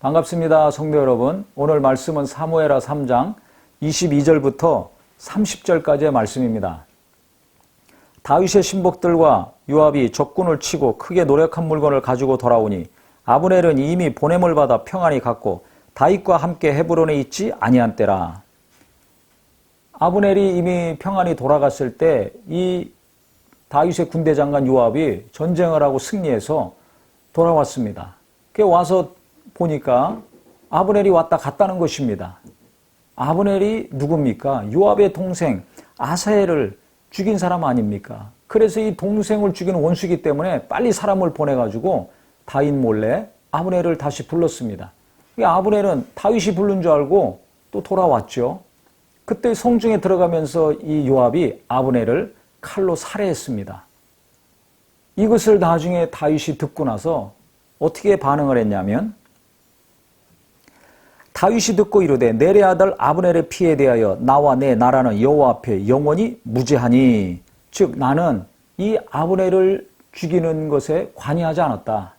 반갑습니다. 성도 여러분. 오늘 말씀은 사무에라 3장 22절부터 30절까지의 말씀입니다. 다윗의 신복들과 요압이 적군을 치고 크게 노력한 물건을 가지고 돌아오니 아브넬은 이미 보냄을 받아 평안히 갔고 다윗과 함께 헤브론에 있지 아니한 때라. 아브넬이 이미 평안히 돌아갔을 때 이 다윗의 군대 장관 요압이 전쟁을 하고 승리해서 돌아왔습니다. 그 와서 보니까 아브넬이 왔다 갔다는 것입니다. 아브넬이 누굽니까? 요압의 동생 아사엘을 죽인 사람 아닙니까? 그래서 이 동생을 죽인 원수기 때문에 빨리 사람을 보내가지고 다윗 몰래 아브넬을 다시 불렀습니다. 아브넬은 다윗이 부른 줄 알고 또 돌아왔죠. 그때 성중에 들어가면서 이 요압이 아브넬을 칼로 살해했습니다. 이것을 나중에 다윗이 듣고 나서 어떻게 반응을 했냐면 다윗이 듣고 이르되 내레 아들 아브넬의 피에 대하여 나와 내 나라는 여호와 앞에 영원히 무죄하니 즉 나는 이 아브넬을 죽이는 것에 관여하지 않았다.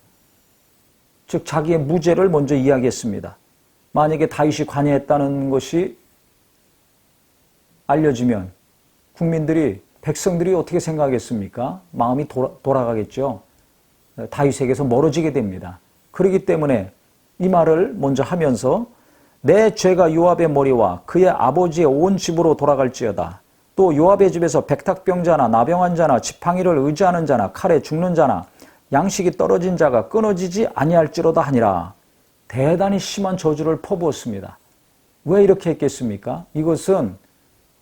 즉 자기의 무죄를 먼저 이야기했습니다. 만약에 다윗이 관여했다는 것이 알려지면 국민들이 백성들이 어떻게 생각하겠습니까? 마음이 돌아, 돌아가겠죠. 다윗에게서 멀어지게 됩니다. 그렇기 때문에 이 말을 먼저 하면서 내 죄가 요압의 머리와 그의 아버지의 온 집으로 돌아갈지어다. 또 요압의 집에서 백탁병자나 나병한 자나 지팡이를 의지하는 자나 칼에 죽는 자나 양식이 떨어진 자가 끊어지지 아니할지로다 하니라. 대단히 심한 저주를 퍼부었습니다. 왜 이렇게 했겠습니까? 이것은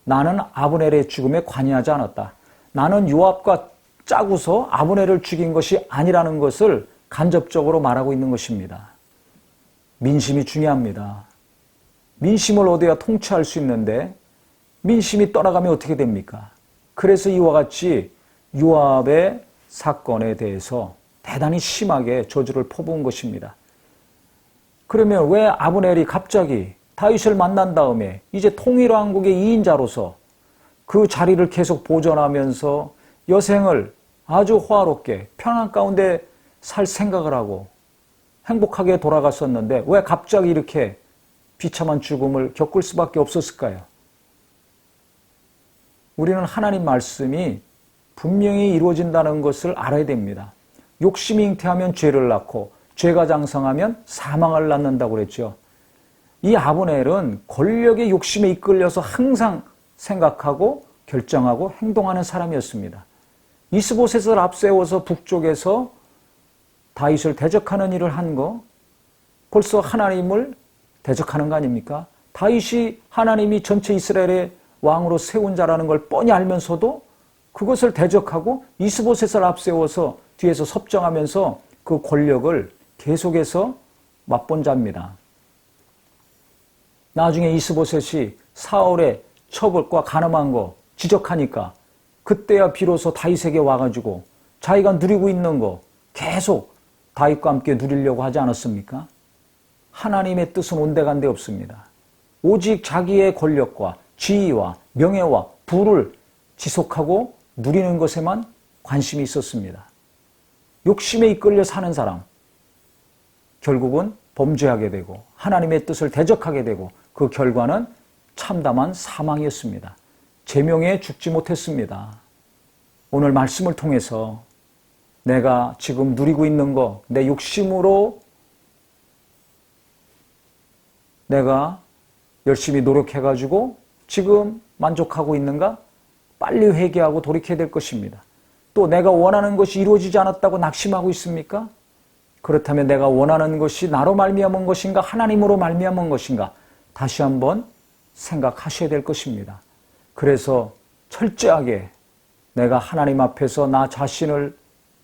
나는 아브넬의 죽음에 관여하지 않았다. 나는 요압과 짜고서 아브넬을 죽인 것이 아니라는 것을 간접적으로 말하고 있는 것입니다. 민심이 중요합니다. 민심을 얻어야 통치할 수 있는데 민심이 떠나가면 어떻게 됩니까? 그래서 이와 같이 요압의 사건에 대해서 대단히 심하게 저주를 퍼부은 것입니다. 그러면 왜 아브넬이 갑자기 다윗을 만난 다음에 이제 통일왕국의 2인자로서 그 자리를 계속 보존하면서 여생을 아주 호화롭게 평안 가운데 살 생각을 하고 행복하게 돌아갔었는데 왜 갑자기 이렇게 비참한 죽음을 겪을 수밖에 없었을까요? 우리는 하나님 말씀이 분명히 이루어진다는 것을 알아야 됩니다. 욕심이 잉태하면 죄를 낳고 죄가 장성하면 사망을 낳는다고 그랬죠. 이 아브넬은 권력의 욕심에 이끌려서 항상 생각하고 결정하고 행동하는 사람이었습니다. 이스보셋을 앞세워서 북쪽에서 다윗을 대적하는 일을 한 거 벌써 하나님을 대적하는 거 아닙니까? 다윗이 하나님이 전체 이스라엘의 왕으로 세운 자라는 걸 뻔히 알면서도 그것을 대적하고 이스보셋을 앞세워서 뒤에서 섭정하면서 그 권력을 계속해서 맛본 자입니다. 나중에 이스보셋이 사울의 처벌과 가늠한 거 지적하니까 그때야 비로소 다윗에게 와가지고 자기가 누리고 있는 거 계속 다윗과 함께 누리려고 하지 않았습니까? 하나님의 뜻은 온데간데 없습니다. 오직 자기의 권력과 지위와 명예와 부를 지속하고 누리는 것에만 관심이 있었습니다. 욕심에 이끌려 사는 사람, 결국은 범죄하게 되고 하나님의 뜻을 대적하게 되고 그 결과는 참담한 사망이었습니다. 제명에 죽지 못했습니다. 오늘 말씀을 통해서 내가 지금 누리고 있는 거, 내 욕심으로 내가 열심히 노력해가지고 지금 만족하고 있는가? 빨리 회개하고 돌이켜야 될 것입니다. 또 내가 원하는 것이 이루어지지 않았다고 낙심하고 있습니까? 그렇다면 내가 원하는 것이 나로 말미암은 것인가 하나님으로 말미암은 것인가 다시 한번 생각하셔야 될 것입니다. 그래서 철저하게 내가 하나님 앞에서 나 자신을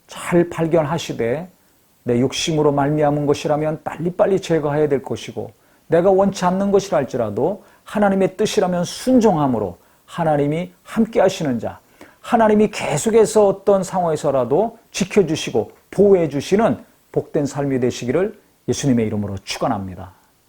잘 발견하시되 내 욕심으로 말미암은 것이라면 빨리빨리 제거해야 될 것이고 내가 원치 않는 것이랄지라도 하나님의 뜻이라면 순종함으로 하나님이 함께 하시는 자 하나님이 계속해서 어떤 상황에서라도 지켜주시고 보호해 주시는 복된 삶이 되시기를 예수님의 이름으로 축원합니다.